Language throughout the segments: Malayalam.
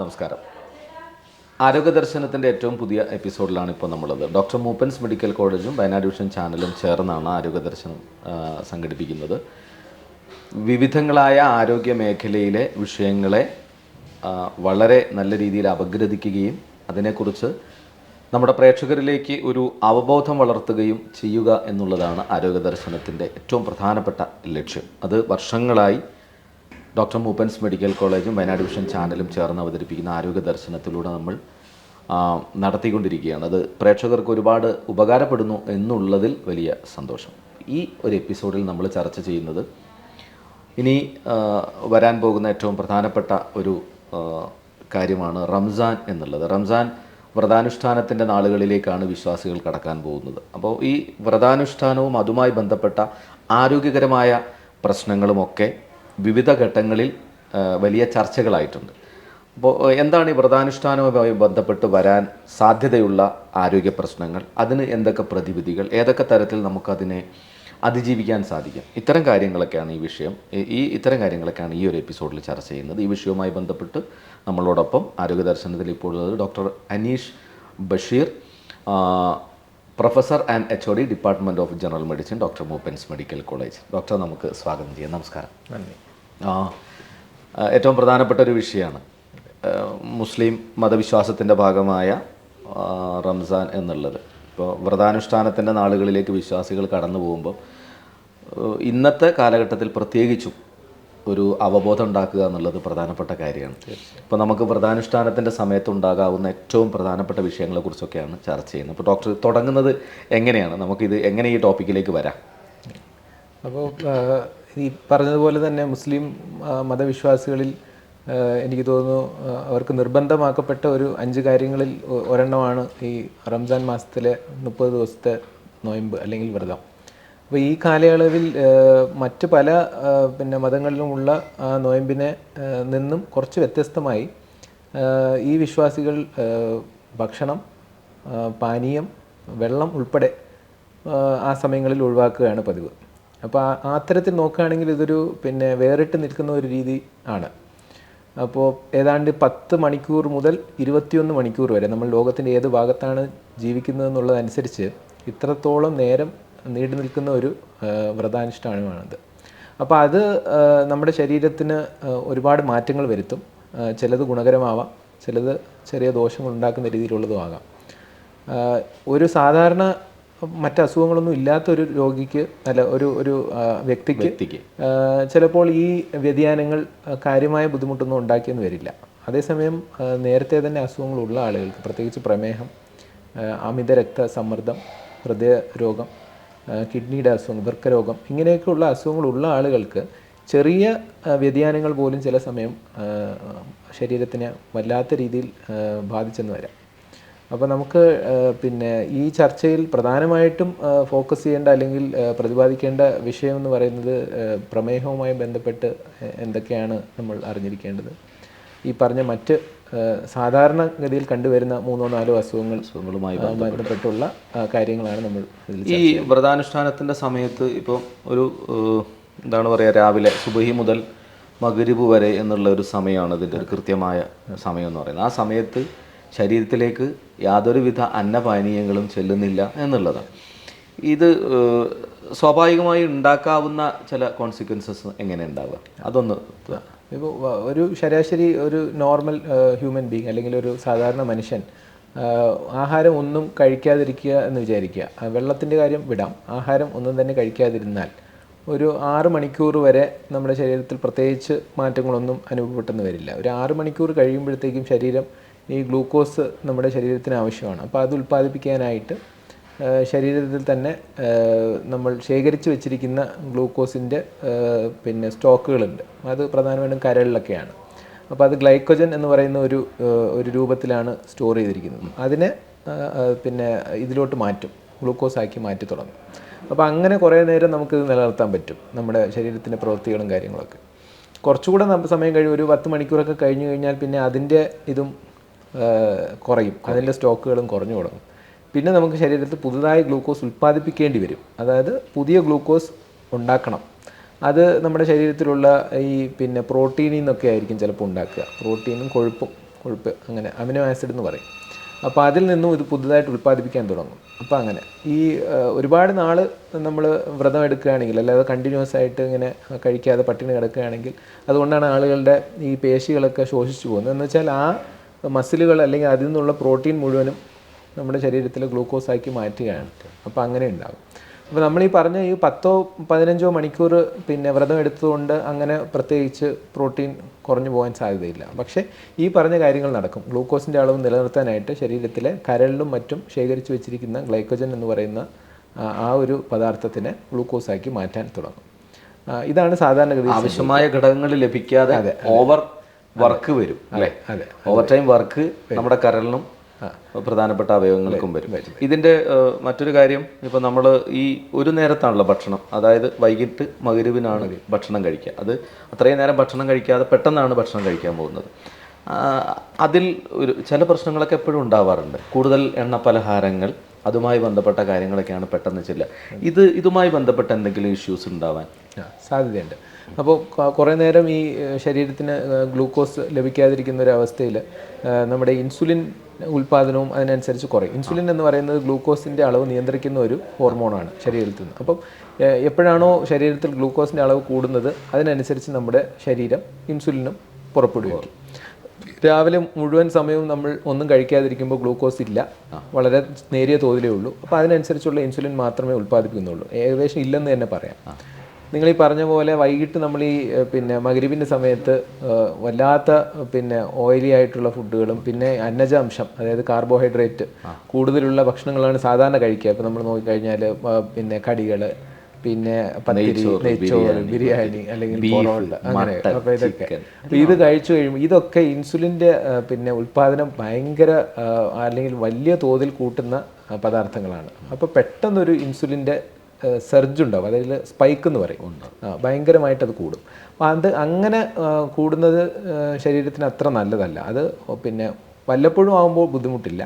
നമസ്കാരം. ആരോഗ്യ ദർശനത്തിന്റെ ഏറ്റവും പുതിയ എപ്പിസോഡിലാണ് ഇപ്പോൾ നമ്മളുള്ളത്. ഡോക്ടർ മൂപ്പൻസ് മെഡിക്കൽ കോളേജും വയനാട് ഡിവിഷൻ ചാനലും ചേർന്നാണ് ആരോഗ്യ ദർശനം സംഘടിപ്പിക്കുന്നത്. വിവിധങ്ങളായ ആരോഗ്യ മേഖലയിലെ വിഷയങ്ങളെ വളരെ നല്ല രീതിയിൽ അപഗ്രഥിക്കുകയും അതിനെക്കുറിച്ച് നമ്മുടെ പ്രേക്ഷകരിലേക്ക് ഒരു അവബോധം വളർത്തുകയും ചെയ്യുക എന്നുള്ളതാണ് ആരോഗ്യ ദർശനത്തിന്റെ ഏറ്റവും പ്രധാനപ്പെട്ട ലക്ഷ്യം. അത് വർഷങ്ങളായി ഡോക്ടർ മൂപ്പൻസ് മെഡിക്കൽ കോളേജും വയനാട് വിഷൻ ചാനലും ചേർന്ന് അവതരിപ്പിക്കുന്ന ആരോഗ്യ ദർശനത്തിലൂടെ നമ്മൾ നടത്തിക്കൊണ്ടിരിക്കുകയാണ്. അത് പ്രേക്ഷകർക്ക് ഒരുപാട് ഉപകാരപ്പെടുന്നു എന്നുള്ളതിൽ വലിയ സന്തോഷം. ഈ ഒരു എപ്പിസോഡിൽ നമ്മൾ ചർച്ച ചെയ്യുന്നത് ഇനി വരാൻ പോകുന്ന ഏറ്റവും പ്രധാനപ്പെട്ട ഒരു കാര്യമാണ് റംസാൻ എന്നുള്ളത്. റംസാൻ വ്രതാനുഷ്ഠാനത്തിന്റെ നാളുകളിലേക്കാണ് വിശ്വാസികൾ കടക്കാൻ പോകുന്നത്. അപ്പോൾ ഈ വ്രതാനുഷ്ഠാനവും അതുമായി ബന്ധപ്പെട്ട ആരോഗ്യകരമായ പ്രശ്നങ്ങളുമൊക്കെ വിവിധ ഘട്ടങ്ങളിൽ വലിയ ചർച്ചകളായിട്ടുണ്ട്. അപ്പോൾ എന്താണ് ഈ വ്രതാനുഷ്ഠാനവുമായി ബന്ധപ്പെട്ട് വരാൻ സാധ്യതയുള്ള ആരോഗ്യ പ്രശ്നങ്ങൾ? അതിന് എന്തൊക്കെ പ്രതിവിധികൾ? ഏതൊക്കെ തരത്തിൽ നമുക്കതിനെ അതിജീവിക്കാൻ സാധിക്കും? ഇത്തരം കാര്യങ്ങളൊക്കെയാണ് ഈ വിഷയം. ഈ- ഇത്തരം കാര്യങ്ങളൊക്കെയാണ് ഈ ഒരു എപ്പിസോഡിൽ ചർച്ച ചെയ്യുന്നത്. ഈ വിഷയവുമായി ബന്ധപ്പെട്ട് നമ്മളോടൊപ്പം ആരോഗ്യ ദർശനത്തിൽ ഇപ്പോൾ ഉള്ളത് doctor Aneesh Basheer professor and H O D department of general medicine doctor Moopen's medical college. Doctor നമുക്ക് സ്വാഗതം ചെയ്യാം. നമസ്കാരം. നന്ദി. ഏറ്റവും പ്രധാനപ്പെട്ട ഒരു വിഷയമാണ്. മുസ്ലിം മതവിശ്വാസത്തിന്റെ ഭാഗമായ റംസാൻ എന്നുള്ളത്. ഇപ്പോൾ വ്രതാനുഷ്ഠാനത്തിന്റെ നാളുകളിലേക്ക് വിശ്വാസികൾ കടന്നു പോകുമ്പോൾ ഇന്നത്തെ കാലഘട്ടത്തിൽ പ്രത്യേകിച്ചും ഒരു അവബോധം ഉണ്ടാക്കുക എന്നുള്ളത് പ്രധാനപ്പെട്ട കാര്യമാണ്. ഇപ്പോൾ നമുക്ക് വ്രതാനുഷ്ഠാനത്തിന്റെ സമയത്ത് ഉണ്ടാകാവുന്ന ഏറ്റവും പ്രധാനപ്പെട്ട വിഷയങ്ങളെക്കുറിച്ചൊക്കെയാണ് ചർച്ച ചെയ്യുന്നത്. അപ്പോൾ ഡോക്ടർ തുടങ്ങുന്നത് എങ്ങനെയാണ്? നമുക്കിത് എങ്ങനെ ഈ ടോപ്പിക്കിലേക്ക് വരാം? അപ്പോൾ ഈ പറഞ്ഞതുപോലെ തന്നെ മുസ്ലിം മതവിശ്വാസികളിൽ എനിക്ക് തോന്നുന്നു അവർക്ക് നിർബന്ധമാക്കപ്പെട്ട ഒരു അഞ്ച് കാര്യങ്ങളിൽ ഒരെണ്ണമാണ് ഈ റംസാൻ മാസത്തിലെ മുപ്പത് ദിവസത്തെ നോയമ്പ് അല്ലെങ്കിൽ വ്രതം. അപ്പോൾ ഈ കാലയളവിൽ മറ്റ് പല പിന്നെ മതങ്ങളിലുമുള്ള ആ നോയമ്പിനെ നിന്നും കുറച്ച് വ്യത്യസ്തമായി ഈ വിശ്വാസികൾ ഭക്ഷണം പാനീയം വെള്ളം ഉൾപ്പെടെ ആ സമയങ്ങളിൽ ഒഴിവാക്കുകയാണ് പതിവ്. അപ്പോൾ ആ അത്തരത്തിൽ നോക്കുകയാണെങ്കിൽ ഇതൊരു പിന്നെ വേറിട്ട് നിൽക്കുന്ന ഒരു രീതി ആണ്. അപ്പോൾ ഏതാണ്ട് പത്ത് മണിക്കൂർ മുതൽ ഇരുപത്തിയൊന്ന് മണിക്കൂർ വരെ നമ്മൾ ലോകത്തിന്റെ ഏത് ഭാഗത്താണ് ജീവിക്കുന്നത് എന്നുള്ളതനുസരിച്ച് ഇത്രത്തോളം നേരം നീണ്ടു നിൽക്കുന്ന ഒരു വ്രതാനുഷ്ഠാനമാണത്. അപ്പോൾ അത് നമ്മുടെ ശരീരത്തിന് ഒരുപാട് മാറ്റങ്ങൾ വരുത്തും. ചിലത് ഗുണകരമാവാം ചിലത് ചെറിയ ദോഷങ്ങൾ ഉണ്ടാക്കുന്ന രീതിയിലുള്ളതും ആകാം. ഒരു സാധാരണ മറ്റ് അസുഖങ്ങളൊന്നും ഇല്ലാത്ത ഒരു രോഗിക്ക് അല്ല ഒരു ഒരു വ്യക്തിക്ക് ചിലപ്പോൾ ഈ വ്യതിയാനങ്ങൾ കാര്യമായ ബുദ്ധിമുട്ടൊന്നും ഉണ്ടാക്കിയെന്ന് വരില്ല. അതേസമയം നേരത്തെ തന്നെ അസുഖങ്ങളുള്ള ആളുകൾക്ക് പ്രത്യേകിച്ച് പ്രമേഹം അമിത രക്തസമ്മർദ്ദം ഹൃദയ രോഗം കിഡ്നിയുടെ അസുഖം വൃക്കരോഗം ഇങ്ങനെയൊക്കെയുള്ള അസുഖങ്ങളുള്ള ആളുകൾക്ക് ചെറിയ വ്യതിയാനങ്ങൾ പോലും ചില സമയം ശരീരത്തിന് വല്ലാത്ത രീതിയിൽ ബാധിച്ചെന്ന് വരാം. അപ്പോൾ നമുക്ക് പിന്നെ ഈ ചർച്ചയിൽ പ്രധാനമായിട്ടും ഫോക്കസ് ചെയ്യേണ്ട അല്ലെങ്കിൽ പ്രതിപാദിക്കേണ്ട വിഷയം എന്ന് പറയുന്നത് പ്രമേഹവുമായി ബന്ധപ്പെട്ട് എന്തൊക്കെയാണ് നമ്മൾ അറിഞ്ഞിരിക്കേണ്ടത്? ഈ പറഞ്ഞ മറ്റ് സാധാരണഗതിയിൽ കണ്ടുവരുന്ന മൂന്നോ നാലോ അസുഖങ്ങൾ അസുഖങ്ങളുമായി ബന്ധപ്പെട്ടുള്ള കാര്യങ്ങളാണ് നമ്മൾ ഈ വ്രതാനുഷ്ഠാനത്തിന്റെ സമയത്ത് ഇപ്പോൾ ഒരു എന്താണ് പറയുക രാവിലെ സുബഹി മുതൽ മകരിബ് വരെ എന്നുള്ള ഒരു സമയമാണ് ഇതിന്റെ ഒരു കൃത്യമായ സമയം എന്ന് പറയുന്നത്. ആ സമയത്ത് ശരീരത്തിലേക്ക് യാതൊരുവിധ അന്നപാനീയങ്ങളും ചെല്ലുന്നില്ല എന്നുള്ളതാണ്. ഇത് സ്വാഭാവികമായി ഉണ്ടാക്കാവുന്ന ചില കോൺസിക്വൻസസ് എങ്ങനെ ഉണ്ടാവുക? അതൊന്ന് ഇപ്പോൾ ഒരു ശരാശരി ഒരു നോർമൽ ഹ്യൂമൻ ബീങ് അല്ലെങ്കിൽ ഒരു സാധാരണ മനുഷ്യൻ ആഹാരം ഒന്നും കഴിക്കാതിരിക്കുക എന്ന് വിചാരിക്കുക. വെള്ളത്തിന്റെ കാര്യം വിടാം. ആഹാരം ഒന്നും തന്നെ കഴിക്കാതിരുന്നാൽ ഒരു ആറ് മണിക്കൂർ വരെ നമ്മുടെ ശരീരത്തിൽ പ്രത്യേകിച്ച് മാറ്റങ്ങളൊന്നും അനുഭവപ്പെട്ടെന്ന് വരില്ല. ഒരു ആറ് മണിക്കൂർ കഴിയുമ്പോഴത്തേക്കും ശരീരം ഈ ഗ്ലൂക്കോസ് നമ്മുടെ ശരീരത്തിന് ആവശ്യമാണ്. അപ്പോൾ അത് ഉൽപ്പാദിപ്പിക്കാനായിട്ട് ശരീരത്തിൽ തന്നെ നമ്മൾ ശേഖരിച്ച് വെച്ചിരിക്കുന്ന ഗ്ലൂക്കോസിന്റെ പിന്നെ സ്റ്റോക്കുകളുണ്ട്. അത് പ്രധാനമായിട്ടും കരളിലൊക്കെയാണ്. അപ്പോൾ അത് ഗ്ലൈക്കോജൻ എന്ന് പറയുന്ന ഒരു ഒരു രൂപത്തിലാണ് സ്റ്റോർ ചെയ്തിരിക്കുന്നത്. അതിനെ പിന്നെ ഇതിലോട്ട് മാറ്റും. ഗ്ലൂക്കോസാക്കി മാറ്റി തുടങ്ങും. അപ്പോൾ അങ്ങനെ കുറേ നേരം നമുക്കിത് നിലനിർത്താൻ പറ്റും. നമ്മുടെ ശരീരത്തിന്റെ പ്രവൃത്തികളും കാര്യങ്ങളൊക്കെ. കുറച്ചുകൂടെ സമയം കഴിയും. ഒരു പത്ത് മണിക്കൂറൊക്കെ കഴിഞ്ഞു കഴിഞ്ഞാൽ പിന്നെ അതിന്റെ ഇതും കുറയും. അതിന്റെ സ്റ്റോക്കുകളും കുറഞ്ഞു തുടങ്ങും. പിന്നെ നമുക്ക് ശരീരത്തിൽ പുതുതായി ഗ്ലൂക്കോസ് ഉൽപ്പാദിപ്പിക്കേണ്ടി വരും. അതായത് പുതിയ ഗ്ലൂക്കോസ് ഉണ്ടാക്കണം. അത് നമ്മുടെ ശരീരത്തിലുള്ള ഈ പിന്നെ പ്രോട്ടീനിൽ നിന്നൊക്കെ ആയിരിക്കും ചിലപ്പോൾ ഉണ്ടാക്കുക. പ്രോട്ടീനും കൊഴുപ്പും കൊഴുപ്പ് അങ്ങനെ അമിനോ ആസിഡ് എന്ന് പറയും. അപ്പോൾ അതിൽ നിന്നും ഇത് പുതുതായിട്ട് ഉൽപ്പാദിപ്പിക്കാൻ തുടങ്ങും. അപ്പോൾ അങ്ങനെ ഈ ഒരുപാട് നാൾ നമ്മൾ വ്രതം എടുക്കുകയാണെങ്കിൽ അല്ലാതെ കണ്ടിന്യൂസ് ആയിട്ട് ഇങ്ങനെ കഴിക്കാതെ പട്ടിണി കിടക്കുകയാണെങ്കിൽ അതുകൊണ്ടാണ് ആളുകളുടെ ഈ പേശികളൊക്കെ ശോഷിച്ചു പോകുന്നത്. എന്ന് വെച്ചാൽ ആ മസിലുകൾ അല്ലെങ്കിൽ അതിൽ നിന്നുള്ള പ്രോട്ടീൻ മുഴുവനും നമ്മുടെ ശരീരത്തിൽ ഗ്ലൂക്കോസ് ആക്കി മാറ്റുകയാണ്. അപ്പോൾ അങ്ങനെ ഉണ്ടാകും. അപ്പോൾ നമ്മൾ ഈ പറഞ്ഞ ഈ പത്തോ പതിനഞ്ചോ മണിക്കൂർ പിന്നെ വ്രതം എടുത്തുകൊണ്ട് അങ്ങനെ പ്രത്യേകിച്ച് പ്രോട്ടീൻ കുറഞ്ഞു പോകാൻ സാധ്യതയില്ല. പക്ഷേ ഈ പറഞ്ഞ കാര്യങ്ങൾ നടക്കും. ഗ്ലൂക്കോസിന്റെ അളവ് നിലനിർത്താനായിട്ട് ശരീരത്തിലെ കരളിലും മറ്റും ശേഖരിച്ചു വെച്ചിരിക്കുന്ന ഗ്ലൈക്കോജൻ എന്ന് പറയുന്ന ആ- ആ ഒരു പദാർത്ഥത്തിനെ ഗ്ലൂക്കോസാക്കി മാറ്റാൻ തുടങ്ങും. ഇതാണ് സാധാരണഗതി ആവശ്യമായ ഘടകങ്ങൾ ലഭിക്കാതെ ഓവർ വർക്ക് വരും അല്ലേ? ഓവർ ടൈം വർക്ക് നമ്മുടെ കരളിനും പ്രധാനപ്പെട്ട അവയവങ്ങൾക്കും വരും ഇതിന്റെ മറ്റൊരു കാര്യം ഇപ്പൊ നമ്മൾ ഈ ഒരു നേരത്താണല്ലോ ഭക്ഷണം. അതായത് വൈകിട്ട് മകരുവിനാണ് ഭക്ഷണം കഴിക്കുക. അത് അത്രയും നേരം ഭക്ഷണം കഴിക്കാതെ പെട്ടെന്നാണ് ഭക്ഷണം കഴിക്കാൻ പോകുന്നത്. അതിൽ ഒരു ചില പ്രശ്നങ്ങളൊക്കെ എപ്പോഴും ഉണ്ടാവാറുണ്ട്. കൂടുതൽ എണ്ണ പലഹാരങ്ങൾ അതുമായി ബന്ധപ്പെട്ട കാര്യങ്ങളൊക്കെയാണ് പെട്ടെന്ന് ചെല്ലുക. ഇത് ഇതുമായി ബന്ധപ്പെട്ട എന്തെങ്കിലും ഇഷ്യൂസ് ഉണ്ടാവാൻ? സാധ്യതയുണ്ട്. അപ്പോൾ കുറേ നേരം ഈ ശരീരത്തിന് ഗ്ലൂക്കോസ് ലഭിക്കാതിരിക്കുന്ന ഒരു അവസ്ഥയിൽ നമ്മുടെ ഇൻസുലിൻ ഉൽപ്പാദനവും അതിനനുസരിച്ച് കുറയും. ഇൻസുലിൻ എന്ന് പറയുന്നത് ഗ്ലൂക്കോസിന്റെ അളവ് നിയന്ത്രിക്കുന്ന ഒരു ഹോർമോണാണ് ശരീരത്തിൽ നിന്ന്. അപ്പം എപ്പോഴാണോ ശരീരത്തിൽ ഗ്ലൂക്കോസിന്റെ അളവ് കൂടുന്നത് അതിനനുസരിച്ച് നമ്മുടെ ശരീരം ഇൻസുലിനും പുറപ്പെടുവിക്കും. രാവിലെ മുഴുവൻ സമയവും നമ്മൾ ഒന്നും കഴിക്കാതിരിക്കുമ്പോൾ ഗ്ലൂക്കോസ് ഇല്ല. വളരെ നേരിയ തോതിലേ ഉള്ളൂ. അപ്പോൾ അതിനനുസരിച്ചുള്ള ഇൻസുലിൻ മാത്രമേ ഉൽപ്പാദിപ്പിക്കുന്നുള്ളൂ. ഏകദേശം ഇല്ലെന്ന് തന്നെ പറയാം. നിങ്ങൾ ഈ പറഞ്ഞ പോലെ വൈകിട്ട് നമ്മൾ ഈ പിന്നെ മകരീബിന്റെ സമയത്ത് വല്ലാത്ത പിന്നെ ഓയിലി ആയിട്ടുള്ള ഫുഡുകളും പിന്നെ അന്നജാംശം അതായത് കാർബോഹൈഡ്രേറ്റ് കൂടുതലുള്ള ഭക്ഷണങ്ങളാണ് സാധാരണ കഴിക്കുക. ഇപ്പം നമ്മൾ നോക്കിക്കഴിഞ്ഞാൽ പിന്നെ കടികൾ പിന്നെ പത്തിരി നെയ്ച്ചോറ് ബിരിയാണി അല്ലെങ്കിൽ പൊറോട്ട അങ്ങനെ. ഇതൊക്കെ. ഇത് കഴിച്ചു കഴിയുമ്പോൾ ഇതൊക്കെ ഇൻസുലിന്റെ പിന്നെ ഉൽപ്പാദനം ഭയങ്കര അല്ലെങ്കിൽ വലിയ തോതിൽ കൂട്ടുന്ന പദാർത്ഥങ്ങളാണ്. അപ്പോൾ പെട്ടെന്നൊരു ഇൻസുലിന്റെ സെർജ് ഉണ്ടാവും. അതായത് സ്പൈക്ക് എന്ന് പറയും. ഭയങ്കരമായിട്ട് അത് കൂടും. അപ്പോൾ അത് അങ്ങനെ കൂടുന്നത് ശരീരത്തിന് അത്ര നല്ലതല്ല. അത് പിന്നെ വല്ലപ്പോഴും ആകുമ്പോൾ ബുദ്ധിമുട്ടില്ല.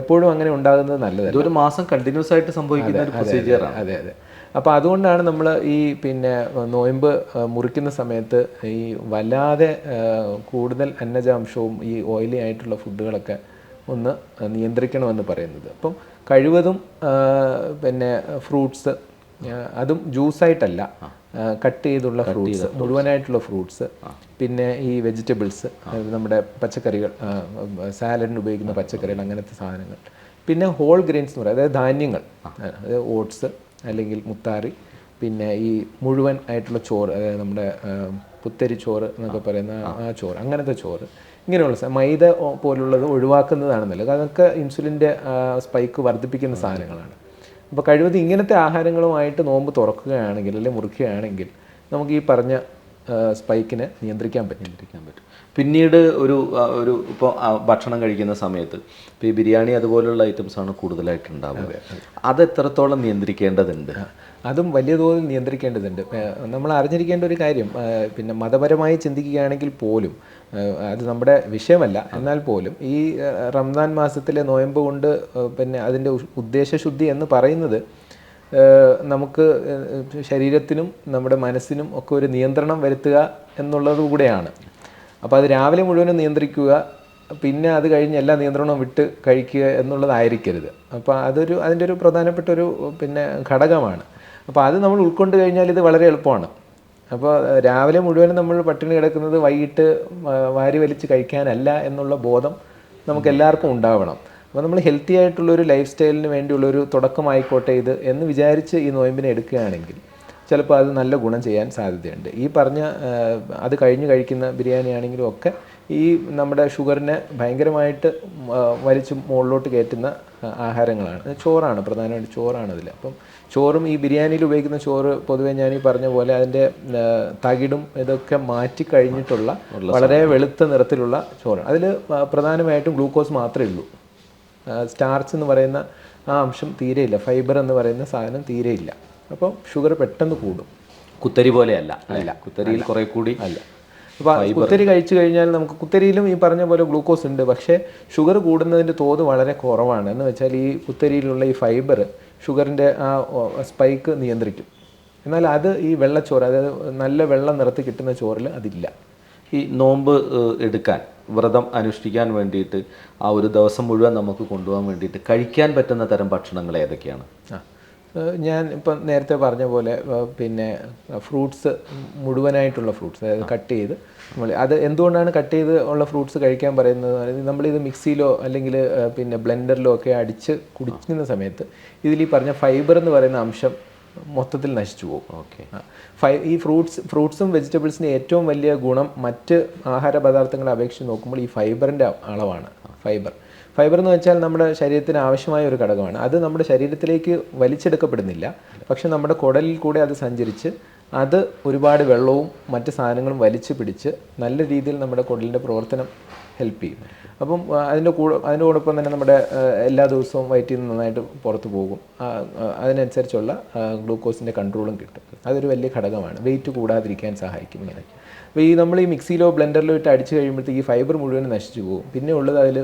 എപ്പോഴും അങ്ങനെ ഉണ്ടാകുന്നത് നല്ലതല്ല. ഒരു മാസം കണ്ടിന്യൂസ് ആയിട്ട് സംഭവിക്കുന്ന ഒരു പ്രൊസീജിയറാണ് അതെ അതെ അപ്പോൾ അതുകൊണ്ടാണ് നമ്മൾ ഈ പിന്നെ നോയമ്പ് മുറിക്കുന്ന സമയത്ത് ഈ വല്ലാതെ കൂടുതൽ അന്നജാംശവും ഈ ഓയിലി ആയിട്ടുള്ള ഫുഡുകളൊക്കെ ഒന്ന് നിയന്ത്രിക്കണമെന്ന് പറയുന്നത്. അപ്പം കഴിവതും പിന്നെ ഫ്രൂട്ട്സ് അതും ജ്യൂസായിട്ടല്ല. കട്ട് ചെയ്തുള്ള ഫ്രൂട്ട്സ് മുഴുവനായിട്ടുള്ള ഫ്രൂട്ട്സ്. പിന്നെ ഈ വെജിറ്റബിൾസ് നമ്മുടെ പച്ചക്കറികൾ സാലഡിന് ഉപയോഗിക്കുന്ന പച്ചക്കറികൾ അങ്ങനത്തെ സാധനങ്ങൾ. പിന്നെ ഹോൾ ഗ്രെയിൻസ് എന്ന് പറയുക അതായത് ധാന്യങ്ങൾ. അതായത് ഓട്സ് അല്ലെങ്കിൽ മുത്താറി പിന്നെ ഈ മുഴുവൻ ആയിട്ടുള്ള ചോറ് അതായത് നമ്മുടെ പുത്തരി ചോറ് എന്നൊക്കെ പറയുന്ന ആ. ചോറ് അങ്ങനത്തെ ചോറ്. ഇങ്ങനെയുള്ള മൈദ പോലുള്ളത് ഒഴിവാക്കുന്നതാണ് നല്ലത് അതൊക്കെ ഇൻസുലിന്റെ സ്പൈക്ക് വർദ്ധിപ്പിക്കുന്ന സാധനങ്ങളാണ്. അപ്പോൾ കഴിവതും ഇങ്ങനത്തെ ആഹാരങ്ങളുമായിട്ട് നോമ്പ് തുറക്കുകയാണെങ്കിൽ അല്ലെങ്കിൽ മുറിക്കുകയാണെങ്കിൽ നമുക്ക് ഈ പറഞ്ഞ സ്പൈക്കിനെ നിയന്ത്രിക്കാൻ പറ്റും. നിയന്ത്രിക്കാൻ പറ്റും. പിന്നീട് ഒരു ഒരു ഇപ്പോൾ ഭക്ഷണം കഴിക്കുന്ന സമയത്ത് ഇപ്പോൾ ഈ ബിരിയാണി അതുപോലുള്ള ഐറ്റംസാണ് കൂടുതലായിട്ട് ഉണ്ടാവുക. അത് എത്രത്തോളം നിയന്ത്രിക്കേണ്ടതുണ്ട്? അതും വലിയ തോതിൽ നിയന്ത്രിക്കേണ്ടതുണ്ട്. നമ്മൾ അറിഞ്ഞിരിക്കേണ്ട ഒരു കാര്യം പിന്നെ മതപരമായി ചിന്തിക്കുകയാണെങ്കിൽ പോലും അത് നമ്മുടെ വിഷയമല്ല. എന്നാൽ പോലും ഈ റംസാൻ മാസത്തിലെ നോയമ്പ് കൊണ്ട് പിന്നെ അതിന്റെ ഉദ്ദേശശുദ്ധി എന്ന് പറയുന്നത് നമുക്ക് ശരീരത്തിനും നമ്മുടെ മനസ്സിനും ഒക്കെ ഒരു നിയന്ത്രണം വരുത്തുക എന്നുള്ളത് കൂടെയാണ് അപ്പോൾ അത് രാവിലെ മുഴുവനും നിയന്ത്രിക്കുക പിന്നെ അത് കഴിഞ്ഞ് എല്ലാ നിയന്ത്രണവും വിട്ട് കഴിക്കുക എന്നുള്ളതായിരിക്കരുത്. അപ്പോൾ അതൊരു അതിന്റെ ഒരു പ്രധാനപ്പെട്ട ഒരു പിന്നെ ഘടകമാണ്. അപ്പോൾ അത് നമ്മൾ ഉൾക്കൊണ്ട് കഴിഞ്ഞാൽ ഇത് വളരെ എളുപ്പമാണ്. അപ്പോൾ രാവിലെ മുഴുവനും നമ്മൾ പട്ടിണി കിടക്കുന്നത് വൈകിട്ട് വാരി വലിച്ച് കഴിക്കാനല്ല എന്നുള്ള ബോധം നമുക്ക് എല്ലാവർക്കും ഉണ്ടാവണം. അപ്പോൾ നമ്മൾ ഹെൽത്തി ആയിട്ടുള്ളൊരു ലൈഫ് സ്റ്റൈലിന് വേണ്ടിയുള്ളൊരു തുടക്കമായിക്കോട്ടെ ഇത് എന്ന് വിചാരിച്ച് ഈ നോയമ്പിനെ എടുക്കുകയാണെങ്കിൽ. ചിലപ്പോൾ അത് നല്ല ഗുണം ചെയ്യാൻ സാധ്യതയുണ്ട്. ഈ പറഞ്ഞ അത് കഴിഞ്ഞ് കഴിക്കുന്ന ബിരിയാണി ആണെങ്കിലും ഒക്കെ ഈ നമ്മുടെ ഷുഗറിനെ ഭയങ്കരമായിട്ട് വലിച്ച് മുകളിലോട്ട് കയറ്റുന്ന ആഹാരങ്ങളാണ്. ചോറാണ് പ്രധാനമായിട്ട് ചോറാണ് അതിൽ അപ്പം ചോറും ഈ ബിരിയാണിയിൽ ഉപയോഗിക്കുന്ന ചോറ് പൊതുവേ ഞാൻ ഈ പറഞ്ഞ പോലെ അതിന്റെ തകിടും ഇതൊക്കെ മാറ്റി കഴിഞ്ഞിട്ടുള്ള വളരെ വെളുത്ത നിറത്തിലുള്ള ചോറാണ്. അതിൽ പ്രധാനമായിട്ടും ഗ്ലൂക്കോസ് മാത്രമേ ഉള്ളൂ. സ്റ്റാർച്ച് എന്ന് പറയുന്ന ആ അംശം തീരെയില്ല. ഫൈബർ എന്ന് പറയുന്ന സാധനം തീരെയില്ല. അപ്പം ഷുഗർ പെട്ടെന്ന് കൂടും. കുത്തരി പോലെയല്ല. അല്ല. കുത്തരിയിൽ കുറെ കൂടി അല്ല. അപ്പോൾ കുത്തരി കഴിച്ചു കഴിഞ്ഞാൽ നമുക്ക് കുത്തരിയിലും ഈ പറഞ്ഞ പോലെ ഗ്ലൂക്കോസ് ഉണ്ട്. പക്ഷേ ഷുഗർ കൂടുന്നതിന്റെ തോത് വളരെ കുറവാണ്. എന്ന് വെച്ചാൽ ഈ കുത്തരിയിലുള്ള ഈ ഫൈബർ ഷുഗറിന്റെ ആ സ്പൈക്ക് നിയന്ത്രിക്കും. എന്നാൽ അത് ഈ വെള്ളച്ചോറ് അതായത് നല്ല വെള്ളം നിറത്ത് കിട്ടുന്ന ചോറിൽ അതില്ല. ഈ നോമ്പ് എടുക്കാൻ വ്രതം അനുഷ്ഠിക്കാൻ വേണ്ടിയിട്ട് ആ ഒരു ദിവസം മുഴുവൻ നമുക്ക് കൊണ്ടുപോകാൻ വേണ്ടിയിട്ട് കഴിക്കാൻ പറ്റുന്ന തരം ഭക്ഷണങ്ങൾ ഏതൊക്കെയാണ്? ആ. ഞാൻ ഇപ്പം നേരത്തെ പറഞ്ഞ പോലെ പിന്നെ ഫ്രൂട്ട്സ് മുഴുവനായിട്ടുള്ള ഫ്രൂട്ട്സ് അതായത് കട്ട് ചെയ്ത് നമ്മൾ അത് എന്തുകൊണ്ടാണ് കട്ട് ചെയ്ത് ഉള്ള ഫ്രൂട്ട്സ് കഴിക്കാൻ പറയുന്നത് നമ്മളിത് മിക്സിയിലോ അല്ലെങ്കിൽ പിന്നെ ബ്ലെൻഡറിലോ ഒക്കെ അടിച്ച് കുടിക്കുന്ന സമയത്ത് ഇതിൽ ഈ പറഞ്ഞ ഫൈബർ എന്ന് പറയുന്ന അംശം മൊത്തത്തിൽ നശിച്ചു പോകും. ഓക്കെ. ഫൈ ഈ ഫ്രൂട്ട്സ് ഫ്രൂട്ട്സും വെജിറ്റബിൾസിന്റെ ഏറ്റവും വലിയ ഗുണം മറ്റ് ആഹാര പദാർത്ഥങ്ങളെ അപേക്ഷിച്ച് നോക്കുമ്പോൾ ഈ ഫൈബറിന്റെ അളവാണ്. ഫൈബർ. ഫൈബർ എന്ന് വെച്ചാൽ നമ്മുടെ ശരീരത്തിന് ആവശ്യമായ ഒരു ഘടകമാണ്. അത് നമ്മുടെ ശരീരത്തിലേക്ക് വലിച്ചെടുക്കപ്പെടുന്നില്ല. പക്ഷെ നമ്മുടെ കുടലിൽ കൂടെ അത് സഞ്ചരിച്ച് അത് ഒരുപാട് വെള്ളവും മറ്റ് സാധനങ്ങളും വലിച്ചു പിടിച്ച് നല്ല രീതിയിൽ നമ്മുടെ കുടലിന്റെ പ്രവർത്തനം ഹെൽപ്പ് ചെയ്യും അപ്പം അതിന്റെ കൂടെ അതിനോടൊപ്പം തന്നെ നമ്മുടെ എല്ലാ ദിവസവും വയറ്റിൽ നിന്ന് നന്നായിട്ട് പുറത്ത് പോകും. അതിനനുസരിച്ചുള്ള ഗ്ലൂക്കോസിന്റെ കൺട്രോളും കിട്ടും. അതൊരു വലിയ ഘടകമാണ്. വെയിറ്റ് കൂടാതിരിക്കാൻ സഹായിക്കും ഇങ്ങനെ അപ്പോൾ ഈ നമ്മൾ ഈ മിക്സിയിലോ ബ്ലെൻഡറിലോ ഇട്ട് അടിച്ച് കഴിയുമ്പോഴത്തേക്ക് ഈ ഫൈബർ മുഴുവൻ നശിച്ചു പോകും. പിന്നെ ഉള്ളത് അതിൽ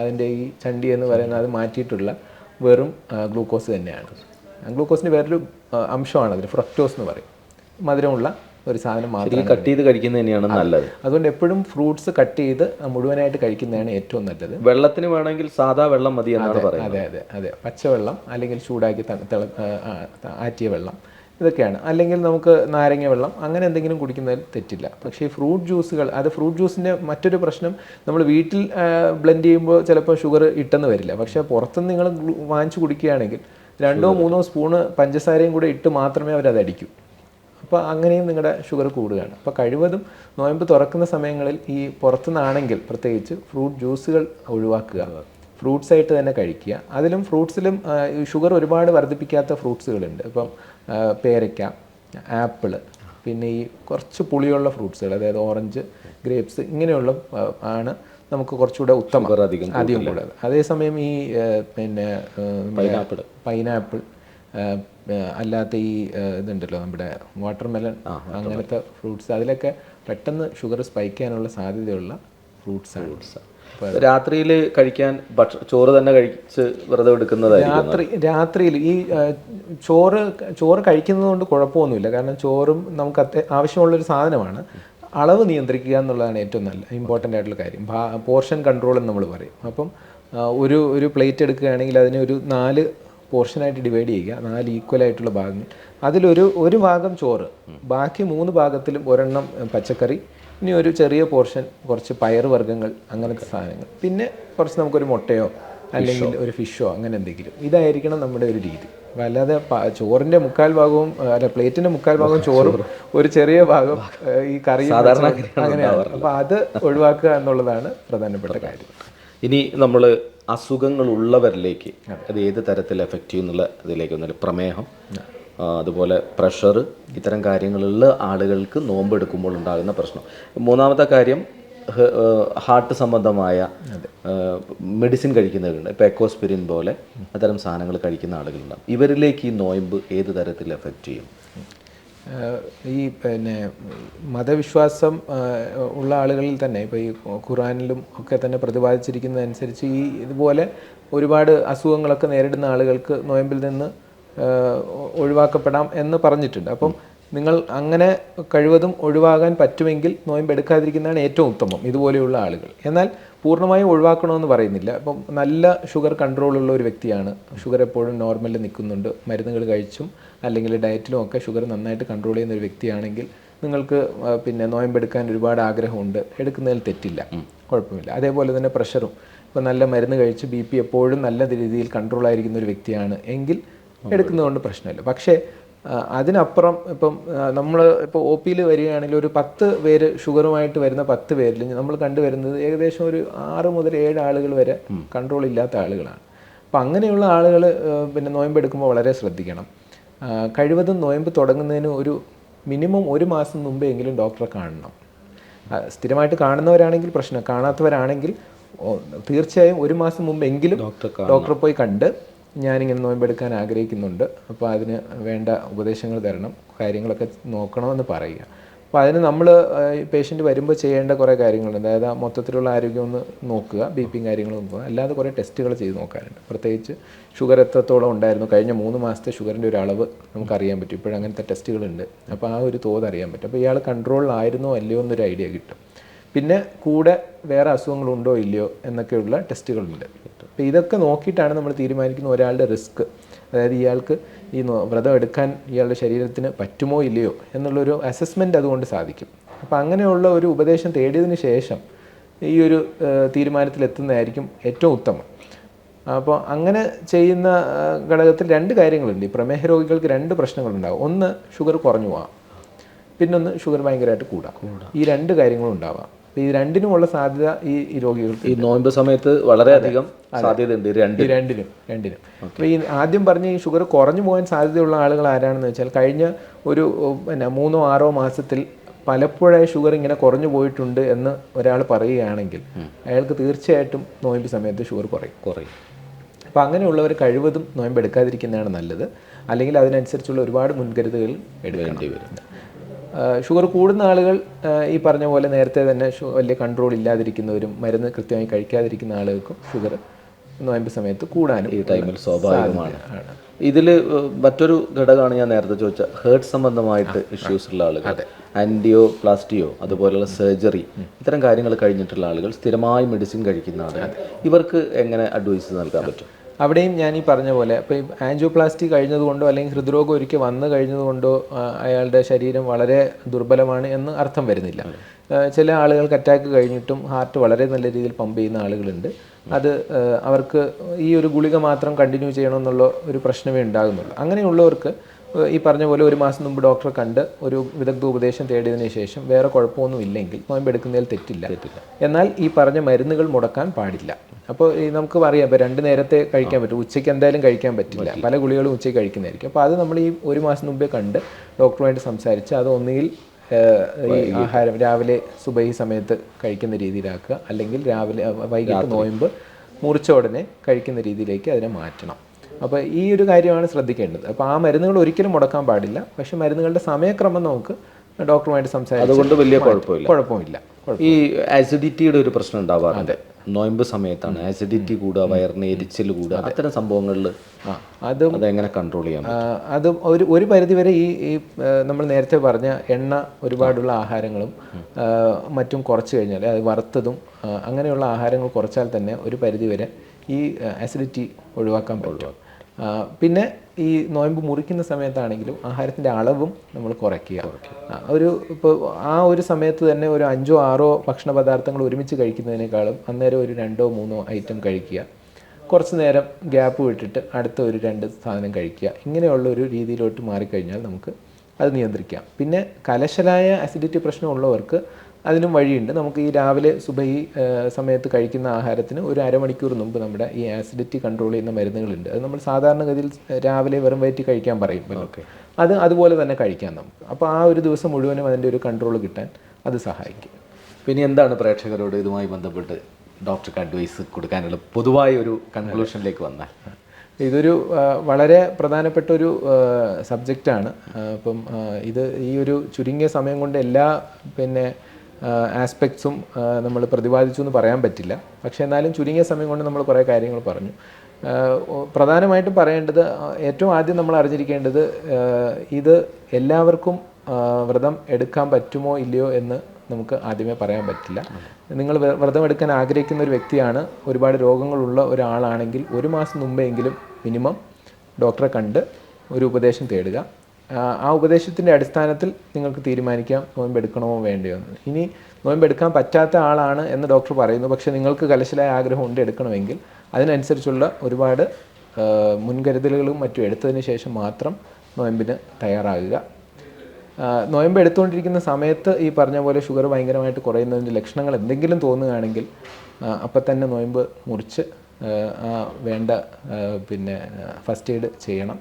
അതിന്റെ ഈ ചണ്ടി എന്ന് പറയുന്നത് അത് മാറ്റിയിട്ടുള്ള വെറും ഗ്ലൂക്കോസ് തന്നെയാണ്. ഗ്ലൂക്കോസിന്റെ വേറൊരു അംശമാണ് അതിൽ ഫ്രക്ടോസ് എന്ന് പറയും. മധുരമുള്ള ഒരു സാധനം മാത്രം കട്ട് ചെയ്ത് കഴിക്കുന്നത് തന്നെയാണ് നല്ലത്. അതുകൊണ്ട് എപ്പോഴും ഫ്രൂട്ട്സ് കട്ട് ചെയ്ത് മുഴുവനായിട്ട് കഴിക്കുന്നതാണ് ഏറ്റവും നല്ലത്. വെള്ളത്തിന് വേണമെങ്കിൽ സാധാ വെള്ളം മതി എന്നാണ് പറയുന്നത്. അതെ അതെ അതെ. പച്ചവെള്ളം അല്ലെങ്കിൽ ചൂടാക്കി ആറ്റിയ വെള്ളം ഇതൊക്കെയാണ്. അല്ലെങ്കിൽ നമുക്ക് നാരങ്ങ വെള്ളം അങ്ങനെ എന്തെങ്കിലും കുടിക്കുന്നതിൽ തെറ്റില്ല. പക്ഷേ ഈ ഫ്രൂട്ട് ജ്യൂസുകൾ അത് ഫ്രൂട്ട് ജ്യൂസിന്റെ മറ്റൊരു പ്രശ്നം നമ്മൾ വീട്ടിൽ ബ്ലെൻഡ് ചെയ്യുമ്പോൾ ചിലപ്പോൾ ഷുഗർ ഇട്ടെന്ന് വരില്ല. പക്ഷേ പുറത്തുനിന്ന് നിങ്ങൾ വാങ്ങിച്ച് കുടിക്കുകയാണെങ്കിൽ രണ്ടോ മൂന്നോ സ്പൂണ് പഞ്ചസാരയും കൂടെ ഇട്ട് മാത്രമേ അവരത് അടിക്കൂ അപ്പോൾ അങ്ങനെയും നിങ്ങളുടെ ഷുഗർ കൂടുകയാണ്. അപ്പോൾ കഴിവതും നോയമ്പ് തുറക്കുന്ന സമയങ്ങളിൽ ഈ പുറത്തുനിന്നാണെങ്കിൽ പ്രത്യേകിച്ച് ഫ്രൂട്ട് ജ്യൂസുകൾ ഒഴിവാക്കുക ഫ്രൂട്ട്സ് ആയിട്ട് തന്നെ കഴിക്കുക. അതിലും ഫ്രൂട്ട്സിലും ഷുഗർ ഒരുപാട് വർദ്ധിപ്പിക്കാത്ത ഫ്രൂട്ട്സുകളുണ്ട്. ഇപ്പം പേരയ്ക്ക ആപ്പിൾ പിന്നെ ഈ കുറച്ച് പുളിയുള്ള ഫ്രൂട്ട്സുകൾ അതായത് ഓറഞ്ച് ഗ്രേപ്സ് ഇങ്ങനെയുള്ള ആണ് നമുക്ക് കുറച്ചുകൂടെ ഉത്തമം. അധികം അധികം കൂടുതൽ. അതേസമയം ഈ പിന്നെ പൈനാപ്പിൾ പൈനാപ്പിൾ അല്ലാത്ത ഈ ഇതുണ്ടല്ലോ നമ്മുടെ വാട്ടർമെലൺ അങ്ങനത്തെ ഫ്രൂട്ട്സ് അതിലൊക്കെ പെട്ടെന്ന് ഷുഗർ സ്പൈക്ക് ചെയ്യാനുള്ള സാധ്യതയുള്ള ഫ്രൂട്ട്സ് ഫ്രൂട്ട്സ് രാത്രിയിൽ കഴിക്കാൻ ഭക്ഷ ചോറ് തന്നെ കഴിച്ച് വെറുതെ എടുക്കുന്നതായിരിക്കും രാത്രി രാത്രിയിൽ ഈ ചോറ് ചോറ് കഴിക്കുന്നത് കൊണ്ട് കുഴപ്പമൊന്നുമില്ല. കാരണം ചോറും നമുക്ക് അത്യ ആവശ്യമുള്ളൊരു സാധനമാണ്. അളവ് നിയന്ത്രിക്കുക എന്നുള്ളതാണ് ഏറ്റവും നല്ല ഇമ്പോർട്ടന്റ് ആയിട്ടുള്ള കാര്യം. പോർഷൻ കൺട്രോൾ എന്ന് നമ്മൾ പറയും. അപ്പം ഒരു ഒരു പ്ലേറ്റ് എടുക്കുകയാണെങ്കിൽ അതിന് ഒരു നാല് പോർഷനായിട്ട് ഡിവൈഡ് ചെയ്യുക. നാല് ഈക്വൽ ആയിട്ടുള്ള ഭാഗങ്ങൾ. അതിലൊരു ഒരു ഭാഗം ചോറ്. ബാക്കി മൂന്ന് ഭാഗത്തിലും ഒരെണ്ണം പച്ചക്കറി. ഇനി ഒരു ചെറിയ പോർഷൻ കുറച്ച് പയർ വർഗങ്ങൾ അങ്ങനത്തെ സാധനങ്ങൾ. പിന്നെ കുറച്ച് നമുക്കൊരു മുട്ടയോ അല്ലെങ്കിൽ ഒരു ഫിഷോ അങ്ങനെ എന്തെങ്കിലും. ഇതായിരിക്കണം നമ്മുടെ ഒരു രീതി. അല്ലാതെ ചോറിന്റെ ചോറിന്റെ മുക്കാൽ ഭാഗവും അല്ല പ്ലേറ്റിന്റെ മുക്കാൽ ഭാഗവും ചോറും ഒരു ചെറിയ ഭാഗം ഈ കറി സാധാരണ അങ്ങനെയാണ് അപ്പോൾ അത് ഒഴിവാക്കുക എന്നുള്ളതാണ് പ്രധാനപ്പെട്ട കാര്യം. ഇനി നമ്മൾ അസുഖങ്ങൾ ഉള്ളവരിലേക്ക് അത് ഏത് തരത്തിൽ എഫക്റ്റ് ചെയ്യും എന്നുള്ള ഇതിലേക്ക് വന്നാൽ പ്രമേഹം അതുപോലെ പ്രഷർ ഇത്തരം കാര്യങ്ങളുള്ള ആളുകൾക്ക് നോമ്പ് എടുക്കുമ്പോൾ ഉണ്ടാകുന്ന പ്രശ്നം. മൂന്നാമത്തെ കാര്യം ഹാർട്ട് സംബന്ധമായ മെഡിസിൻ കഴിക്കുന്നവരുണ്ട്. ഇപ്പോൾ എക്കോസ്പിരിൻ പോലെ അത്തരം സാധനങ്ങൾ കഴിക്കുന്ന ആളുകളുണ്ടാകും ഇവരിലേക്ക് ഈ നോയമ്പ് ഏത് തരത്തിൽ എഫക്റ്റ് ചെയ്യും? ഈ പിന്നെ മതവിശ്വാസം ഉള്ള ആളുകളിൽ തന്നെ ഇപ്പോൾ ഈ ഖുറാനിലും ഒക്കെ തന്നെ പ്രതിപാദിച്ചിരിക്കുന്നതനുസരിച്ച് ഈ ഇതുപോലെ ഒരുപാട് അസുഖങ്ങളൊക്കെ നേരിടുന്ന ആളുകൾക്ക് നോയമ്പിൽ നിന്ന് ഒഴിവാക്കപ്പെടാം എന്ന് പറഞ്ഞിട്ടുണ്ട്. അപ്പം നിങ്ങൾ അങ്ങനെ കഴിവതും ഒഴിവാകാൻ പറ്റുമെങ്കിൽ നോയമ്പ് എടുക്കാതിരിക്കുന്നതാണ് ഏറ്റവും ഉത്തമം ഇതുപോലെയുള്ള ആളുകൾ. എന്നാൽ പൂർണമായും ഒഴിവാക്കണമെന്ന് പറയുന്നില്ല. അപ്പം നല്ല ഷുഗർ കൺട്രോളുള്ള ഒരു വ്യക്തിയാണ്. ഷുഗർ എപ്പോഴും നോർമലിൽ നിൽക്കുന്നുണ്ട്. മരുന്നുകൾ കഴിച്ചും അല്ലെങ്കിൽ ഡയറ്റിലും ഒക്കെ ഷുഗർ നന്നായിട്ട് കൺട്രോൾ ചെയ്യുന്ന ഒരു വ്യക്തിയാണെങ്കിൽ നിങ്ങൾക്ക് പിന്നെ നോയമ്പെടുക്കാൻ ഒരുപാട് ആഗ്രഹമുണ്ട്. എടുക്കുന്നതിൽ തെറ്റില്ല. കുഴപ്പമില്ല. അതേപോലെ തന്നെ പ്രഷറും ഇപ്പം നല്ല മരുന്ന് കഴിച്ച് ബി പി എപ്പോഴും നല്ല രീതിയിൽ കൺട്രോൾ ആയിരിക്കുന്ന ഒരു വ്യക്തിയാണ് എങ്കിൽ എടുക്കുന്നതുകൊണ്ട് പ്രശ്നമില്ല. പക്ഷേ അതിനപ്പുറം ഇപ്പം നമ്മൾ ഇപ്പോൾ ഒ പിയിൽ വരികയാണെങ്കിൽ ഒരു പത്ത് പേര് ഷുഗറുമായിട്ട് വരുന്ന പത്ത് പേരിൽ നമ്മൾ കണ്ടുവരുന്നത് ഏകദേശം ഒരു ആറ് മുതൽ ഏഴ് ആളുകൾ വരെ കൺട്രോൾ ഇല്ലാത്ത ആളുകളാണ്. അപ്പം അങ്ങനെയുള്ള ആളുകൾ പിന്നെ നോയമ്പ് എടുക്കുമ്പോൾ വളരെ ശ്രദ്ധിക്കണം. കഴിവതും നോയമ്പ് തുടങ്ങുന്നതിന് ഒരു മിനിമം ഒരു മാസം മുമ്പെങ്കിലും ഡോക്ടറെ കാണണം. സ്ഥിരമായിട്ട് കാണുന്നവരാണെങ്കിൽ പ്രശ്നം കാണാത്തവരാണെങ്കിൽ തീർച്ചയായും ഒരു മാസം മുമ്പെങ്കിലും ഡോക്ടറെ പോയി കണ്ട് ഞാനിങ്ങനെ നോയമ്പെടുക്കാൻ ആഗ്രഹിക്കുന്നുണ്ട്. അപ്പോൾ അതിന് വേണ്ട ഉപദേശങ്ങൾ തരണം കാര്യങ്ങളൊക്കെ നോക്കണമെന്ന് പറയുക. അപ്പോൾ അതിന് നമ്മൾ പേഷ്യന്റ് വരുമ്പോൾ ചെയ്യേണ്ട കുറേ കാര്യങ്ങളുണ്ട്. അതായത് മൊത്തത്തിലുള്ള ആരോഗ്യം ഒന്ന് നോക്കുക ബി പിയും കാര്യങ്ങളും നോക്കുക. അല്ലാതെ കുറേ ടെസ്റ്റുകൾ ചെയ്ത് നോക്കാറുണ്ട്. പ്രത്യേകിച്ച് ഷുഗർ എത്രത്തോളം ഉണ്ടായിരുന്നു കഴിഞ്ഞ മൂന്ന് മാസത്തെ ഷുഗറിന്റെ ഒരു അളവ് നമുക്കറിയാൻ പറ്റും. ഇപ്പോഴങ്ങനത്തെ ടെസ്റ്റുകളുണ്ട് അപ്പോൾ ആ ഒരു തോത് അറിയാൻ പറ്റും. അപ്പോൾ ഇയാൾ കൺട്രോളിലായിരുന്നോ അല്ലയോ എന്നൊരു ഐഡിയ കിട്ടും. പിന്നെ കൂടെ വേറെ അസുഖങ്ങളുണ്ടോ ഇല്ലയോ എന്നൊക്കെയുള്ള ടെസ്റ്റുകളുണ്ട് അപ്പോൾ ഇതൊക്കെ നോക്കിയിട്ടാണ് നമ്മൾ തീരുമാനിക്കുന്ന ഒരാളുടെ റിസ്ക് അതായത് ഇയാൾക്ക് ഈ വ്രതം എടുക്കാൻ ഇയാളുടെ ശരീരത്തിന് പറ്റുമോ ഇല്ലയോ എന്നുള്ളൊരു അസസ്മെന്റ് അതുകൊണ്ട് സാധിക്കും. അപ്പോൾ അങ്ങനെയുള്ള ഒരു ഉപദേശം തേടിയതിന് ശേഷം ഈ ഒരു തീരുമാനത്തിലെത്തുന്നതായിരിക്കും ഏറ്റവും ഉത്തമം. അപ്പോൾ അങ്ങനെ ചെയ്യുന്ന ഘടകത്തിൽ രണ്ട് കാര്യങ്ങളുണ്ട്. ഈ പ്രമേഹ രോഗികൾക്ക് രണ്ട് പ്രശ്നങ്ങളുണ്ടാവും. ഒന്ന് ഷുഗർ കുറഞ്ഞു പോവാം. പിന്നൊന്ന് ഷുഗർ ഭയങ്കരമായിട്ട് കൂടാം. ഈ രണ്ട് കാര്യങ്ങളും ഉണ്ടാവാം. ഈ രണ്ടിനുമുള്ള സാധ്യത ഈ ഈ രോഗികൾക്ക് ഈ നോയമ്പ് സമയത്ത് വളരെയധികം സാധ്യതയുണ്ട് ഈ രണ്ട് രണ്ടിനും. രണ്ടിനും അപ്പോൾ ഈ ആദ്യം പറഞ്ഞ ഈ ഷുഗർ കുറഞ്ഞു പോകാൻ സാധ്യതയുള്ള ആളുകൾ ആരാണെന്ന് വെച്ചാൽ കഴിഞ്ഞ ഒരു പിന്നെ മൂന്നോ ആറോ മാസത്തിൽ പലപ്പോഴായി ഷുഗർ ഇങ്ങനെ കുറഞ്ഞു പോയിട്ടുണ്ട് എന്ന് ഒരാൾ പറയുകയാണെങ്കിൽ അയാൾക്ക് തീർച്ചയായിട്ടും നോയമ്പ് സമയത്ത് ഷുഗർ കുറയും. കുറയും. അപ്പോൾ അങ്ങനെയുള്ളവർ കഴിവതും നോയമ്പ് എടുക്കാതിരിക്കുന്നതാണ് നല്ലത്. അല്ലെങ്കിൽ അതിനനുസരിച്ചുള്ള ഒരുപാട് മുൻകരുതലുകൾ എടുക്കേണ്ടി വരും. ഷുഗർ കൂടുന്ന ആളുകൾ ഈ പറഞ്ഞ പോലെ നേരത്തെ തന്നെ വലിയ കൺട്രോൾ ഇല്ലാതിരിക്കുന്നവരും മരുന്ന് കൃത്യമായി കഴിക്കാതിരിക്കുന്ന ആളുകൾക്കും ഷുഗർ നോയമ്പ് സമയത്ത് കൂടാനും ഈ ടൈമിൽ സ്വാഭാവികമാണ്. ഇതിൽ മറ്റൊരു ഘടകമാണ് ഞാൻ നേരത്തെ ചോദിച്ച ഹേർട്ട് സംബന്ധമായിട്ട് ഇഷ്യൂസ് ഉള്ള ആളുകൾ. ആന്റിയോ പ്ലാസ്റ്റിയോ അതുപോലെയുള്ള സർജറി ഇത്തരം കാര്യങ്ങൾ കഴിഞ്ഞിട്ടുള്ള ആളുകൾ സ്ഥിരമായി മെഡിസിൻ കഴിക്കുന്ന ആളുകൾ. ഇവർക്ക് എങ്ങനെ അഡ്വൈസ് നൽകാൻ പറ്റും? അവിടെയും ഞാൻ ഈ പറഞ്ഞ പോലെ അപ്പോൾ ഈ ആൻജിയോപ്ലാസ്റ്റി കഴിഞ്ഞതുകൊണ്ടോ അല്ലെങ്കിൽ ഹൃദ്രോഗം ഒരിക്കൽ വന്നു കഴിഞ്ഞതുകൊണ്ടോ അയാളുടെ ശരീരം വളരെ ദുർബലമാണ് എന്ന് അർത്ഥം വരുന്നില്ല. ചില ആളുകൾക്ക് അറ്റാക്ക് കഴിഞ്ഞിട്ടും ഹാർട്ട് വളരെ നല്ല രീതിയിൽ പമ്പ് ചെയ്യുന്ന ആളുകളുണ്ട്. അത് അവർക്ക് ഈ ഒരു ഗുളിക മാത്രം കണ്ടിന്യൂ ചെയ്യണമെന്നുള്ള ഒരു പ്രശ്നമേ ഉണ്ടാകുന്നുള്ളൂ. അങ്ങനെയുള്ളവർക്ക് ഈ പറഞ്ഞ പോലെ ഒരു മാസം മുമ്പ് ഡോക്ടറെ കണ്ട് ഒരു വിദഗ്ധ ഉപദേശം തേടിയതിനു ശേഷം വേറെ കുഴപ്പമൊന്നും ഇല്ലെങ്കിൽ നോയമ്പെടുക്കുന്നതിൽ തെറ്റില്ല. എന്നാൽ ഈ പറഞ്ഞ മരുന്നുകൾ മുടക്കാൻ പാടില്ല. അപ്പോൾ ഈ നമുക്ക് അറിയാം ഇപ്പോൾ രണ്ട് നേരത്തെ കഴിക്കാൻ പറ്റും ഉച്ചയ്ക്ക് എന്തായാലും കഴിക്കാൻ പറ്റില്ല. പല ഗുളികളും ഉച്ചയ്ക്ക് കഴിക്കുന്നതായിരിക്കും. അപ്പോൾ അത് നമ്മൾ ഈ ഒരു മാസം മുമ്പേ കണ്ട് ഡോക്ടറുമായിട്ട് സംസാരിച്ച് അത് ഒന്നുകിൽ ഈ ആഹാരം രാവിലെ സുബഹി സമയത്ത് കഴിക്കുന്ന രീതിയിലാക്കുക. അല്ലെങ്കിൽ രാവിലെ വൈകിട്ട് നോയമ്പ് മുറിച്ച ഉടനെ കഴിക്കുന്ന രീതിയിലേക്ക് അതിനെ മാറ്റണം. അപ്പോൾ ഈ ഒരു കാര്യമാണ് ശ്രദ്ധിക്കേണ്ടത്. അപ്പോൾ ആ മരുന്നുകൾ ഒരിക്കലും മുടക്കാൻ പാടില്ല. പക്ഷേ മരുന്നുകളുടെ സമയക്രമം നമുക്ക് ഡോക്ടറുമായിട്ട് സംസാരിക്കാം അതുകൊണ്ട് വലിയ കുഴപ്പമില്ല. കുഴപ്പമില്ല. ഈ ആസിഡിറ്റിയുടെ ഒരു പ്രശ്നം ഉണ്ടാവാറുണ്ട്. നോയമ്പ് സമയത്താണ്. ആസിഡിറ്റി കൂടുക വയറിന് എരിച്ചിൽ കൂടുക അത്തരം സംഭവങ്ങളിൽ അതും അതെങ്ങനെ കൺട്രോൾ ചെയ്യാം അതും ഒരു ഒരു പരിധിവരെ ഈ ഈ നമ്മൾ നേരത്തെ പറഞ്ഞ എണ്ണ ഒരുപാടുള്ള ആഹാരങ്ങളും മറ്റും കുറച്ച് കഴിഞ്ഞാൽ അത് വറുത്തതും അങ്ങനെയുള്ള ആഹാരങ്ങൾ കുറച്ചാൽ തന്നെ ഒരു പരിധിവരെ ഈ ആസിഡിറ്റി ഒഴിവാക്കാൻ പറ്റും. പിന്നെ ഈ നോയമ്പ് മുറിക്കുന്ന സമയത്താണെങ്കിലും ആഹാരത്തിന്റെ അളവും നമ്മൾ കുറയ്ക്കുക. ഒരു ഇപ്പോൾ ആ ഒരു സമയത്ത് തന്നെ ഒരു അഞ്ചോ ആറോ ഭക്ഷണ പദാർത്ഥങ്ങൾ ഒരുമിച്ച് കഴിക്കുന്നതിനേക്കാളും അന്നേരം ഒരു രണ്ടോ മൂന്നോ ഐറ്റം കഴിക്കുക. കുറച്ച് നേരം ഗ്യാപ്പ് വിട്ടിട്ട് അടുത്ത ഒരു രണ്ട് സാധനം കഴിക്കുക. ഇങ്ങനെയുള്ള ഒരു രീതിയിലോട്ട് മാറിക്കഴിഞ്ഞാൽ നമുക്ക് അത് നിയന്ത്രിക്കാം. പിന്നെ കലശലായ അസിഡിറ്റി പ്രശ്നമുള്ളവർക്ക് അതിനും വഴിയുണ്ട്. നമുക്ക് ഈ രാവിലെ സുബഹി ഈ സമയത്ത് കഴിക്കുന്ന ആഹാരത്തിന് ഒരു അരമണിക്കൂർ മുമ്പ് നമ്മുടെ ഈ ആസിഡിറ്റി കൺട്രോൾ ചെയ്യുന്ന മരുന്നുകളുണ്ട്. അത് നമ്മൾ സാധാരണഗതിയിൽ രാവിലെ വെറും വയറ്റി കഴിക്കാൻ പറയും. അത് അതുപോലെ തന്നെ കഴിക്കാം നമുക്ക്. അപ്പോൾ ആ ഒരു ദിവസം മുഴുവനും അതിന്റെ ഒരു കൺട്രോൾ കിട്ടാൻ അത് സഹായിക്കും. പിന്നെ എന്താണ് പ്രേക്ഷകരോട് ഇതുമായി ബന്ധപ്പെട്ട് ഡോക്ടർക്ക് അഡ്വൈസ് കൊടുക്കാനുള്ള പൊതുവായ ഒരു കൺക്ലൂഷനിലേക്ക് വന്നാൽ? ഇതൊരു വളരെ പ്രധാനപ്പെട്ട ഒരു സബ്ജക്റ്റാണ് അപ്പം ഇത് ഈ ഒരു ചുരുങ്ങിയ സമയം കൊണ്ട് എല്ലാ പിന്നെ ആസ്പെക്ട്സും നമ്മൾ പ്രതിപാദിച്ചു എന്ന് പറയാൻ പറ്റില്ല. പക്ഷേ എന്നാലും ചുരുങ്ങിയ സമയം കൊണ്ട് നമ്മൾ കുറേ കാര്യങ്ങൾ പറഞ്ഞു. പ്രധാനമായിട്ടും പറയേണ്ടത് ഏറ്റവും ആദ്യം നമ്മൾ അറിഞ്ഞിരിക്കേണ്ടത് ഇത് എല്ലാവർക്കും വ്രതം എടുക്കാൻ പറ്റുമോ ഇല്ലയോ എന്ന് നമുക്ക് ആദ്യമേ പറയാൻ പറ്റില്ല. നിങ്ങൾ വ്ര- വ്രതം എടുക്കാൻ ആഗ്രഹിക്കുന്ന ഒരു വ്യക്തിയാണ് ഒരുപാട് രോഗങ്ങളുള്ള ഒരാളാണെങ്കിൽ ഒരു മാസം മുമ്പെങ്കിലും മിനിമം ഡോക്ടറെ കണ്ട് ഒരു ഉപദേശം തേടുക. ആ, ഉപദേശത്തിന്റെ അടിസ്ഥാനത്തിൽ നിങ്ങൾക്ക് തീരുമാനിക്കാം നോയമ്പ് എടുക്കണമോ വേണ്ടയോ എന്ന്. ഇനി നോയമ്പ് എടുക്കാൻ പറ്റാത്ത ആളാണ് എന്ന് ഡോക്ടർ പറയുന്നു. പക്ഷേ നിങ്ങൾക്ക് കലശലായ ആഗ്രഹം ഉണ്ട് എടുക്കണമെങ്കിൽ അതിനനുസരിച്ചുള്ള ഒരുപാട് മുൻകരുതലുകളും മറ്റും എടുത്തതിന് ശേഷം മാത്രം നോയമ്പിന് തയ്യാറാകുക. നോയമ്പ് എടുത്തുകൊണ്ടിരിക്കുന്ന സമയത്ത് ഈ പറഞ്ഞ പോലെ ഷുഗർ ഭയങ്കരമായിട്ട് കുറയുന്നതിന്റെ ലക്ഷണങ്ങൾ എന്തെങ്കിലും തോന്നുകയാണെങ്കിൽ അപ്പം തന്നെ നോയമ്പ് മുറിച്ച് വേണ്ട പിന്നെ ഫസ്റ്റ് എയ്ഡ് ചെയ്യണം.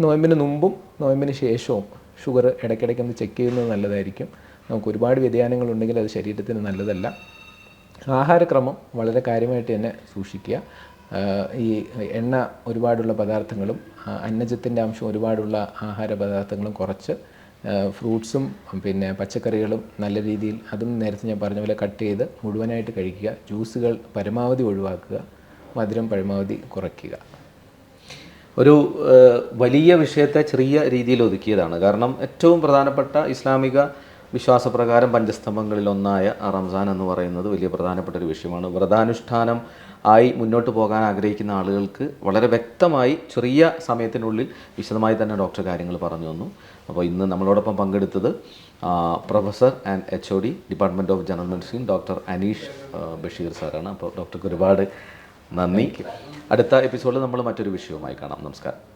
നോയമ്പിന് മുമ്പും നോയമ്പിന് ശേഷവും ഷുഗർ ഇടയ്ക്കിടയ്ക്ക് ഒന്ന് ചെക്ക് ചെയ്യുന്നത് നല്ലതായിരിക്കും. നമുക്ക് ഒരുപാട് വ്യതിയാനങ്ങളുണ്ടെങ്കിൽ അത് ശരീരത്തിന് നല്ലതല്ല. ആഹാരക്രമം വളരെ കാര്യമായിട്ട് തന്നെ സൂക്ഷിക്കുക. ഈ എണ്ണ ഒരുപാടുള്ള പദാർത്ഥങ്ങളും അന്നജത്തിന്റെ അംശം ഒരുപാടുള്ള ആഹാര പദാർത്ഥങ്ങളും കുറച്ച് ഫ്രൂട്ട്സും പിന്നെ പച്ചക്കറികളും നല്ല രീതിയിൽ അതും നേരത്തെ ഞാൻ പറഞ്ഞ പോലെ കട്ട് ചെയ്ത് മുഴുവനായിട്ട് കഴിക്കുക. ജ്യൂസുകൾ പരമാവധി ഒഴിവാക്കുക. മധുരം പരമാവധി കുറയ്ക്കുക. ഒരു വലിയ വിഷയത്തെ ചെറിയ രീതിയിൽ ഒതുക്കിയതാണ്. കാരണം ഏറ്റവും പ്രധാനപ്പെട്ട ഇസ്ലാമിക വിശ്വാസപ്രകാരം പഞ്ചസ്തംഭങ്ങളിൽ ഒന്നായ റംസാൻ എന്ന് പറയുന്നത് വലിയ പ്രധാനപ്പെട്ട ഒരു വിഷയമാണ്. വ്രതാനുഷ്ഠാനം ആയി മുന്നോട്ട് പോകാൻ ആഗ്രഹിക്കുന്ന ആളുകൾക്ക് വളരെ വ്യക്തമായി ചെറിയ സമയത്തിനുള്ളിൽ വിശദമായി തന്നെ ഡോക്ടർ കാര്യങ്ങൾ പറഞ്ഞു തന്നു. അപ്പോൾ ഇന്ന് നമ്മളോടൊപ്പം പങ്കെടുത്തത് professor and H O D department of general medicine doctor Aneesh Basheer സാറാണ്. അപ്പോൾ ഡോക്ടർക്ക് ഒരുപാട് നന്ദി. അടുത്ത എപ്പിസോഡിൽ നമ്മൾ മറ്റൊരു വിഷയവുമായി കാണാം. നമസ്കാരം.